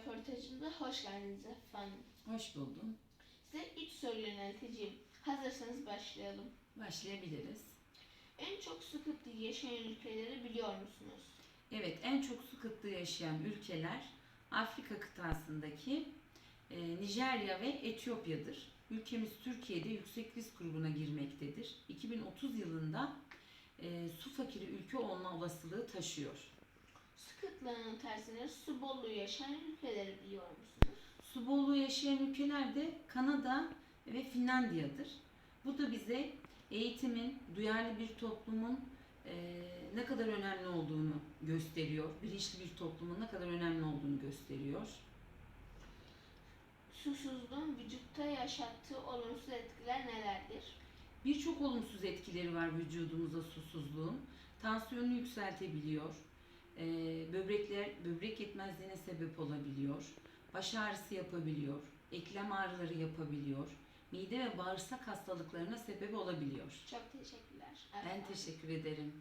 röportajımıza hoş geldiniz efendim. Hoş buldum. Size üç soru yönelteceğim. Hazırsanız başlayalım. Başlayabiliriz. En çok su kıtlığı yaşayan ülkeleri biliyor musunuz? Evet, en çok su kıtlığı yaşayan ülkeler Afrika kıtasındaki e, Nijerya ve Etiyopya'dır. Ülkemiz Türkiye'de yüksek risk grubuna girmektedir. 2030 yılında e, su fakiri ülke olma olasılığı taşıyor. Kıtlığının tersine su bolluğu yaşayan ülkeleri biliyor musunuz? Su bolluğu yaşayan ülkeler de Kanada ve Finlandiya'dır. Bu da bize eğitimin, duyarlı bir toplumun e, ne kadar önemli olduğunu gösteriyor. Bilinçli bir toplumun ne kadar önemli olduğunu gösteriyor. Susuzluğun vücutta yaşattığı olumsuz etkiler nelerdir? Birçok olumsuz etkileri var vücudumuza susuzluğun. Tansiyonu yükseltebiliyor. E, böbrekler böbrek yetmezliğine sebep olabiliyor. Baş ağrısı yapabiliyor. Eklem ağrıları yapabiliyor. Mide ve bağırsak hastalıklarına sebep olabiliyor. Çok teşekkürler. Ben teşekkür ederim.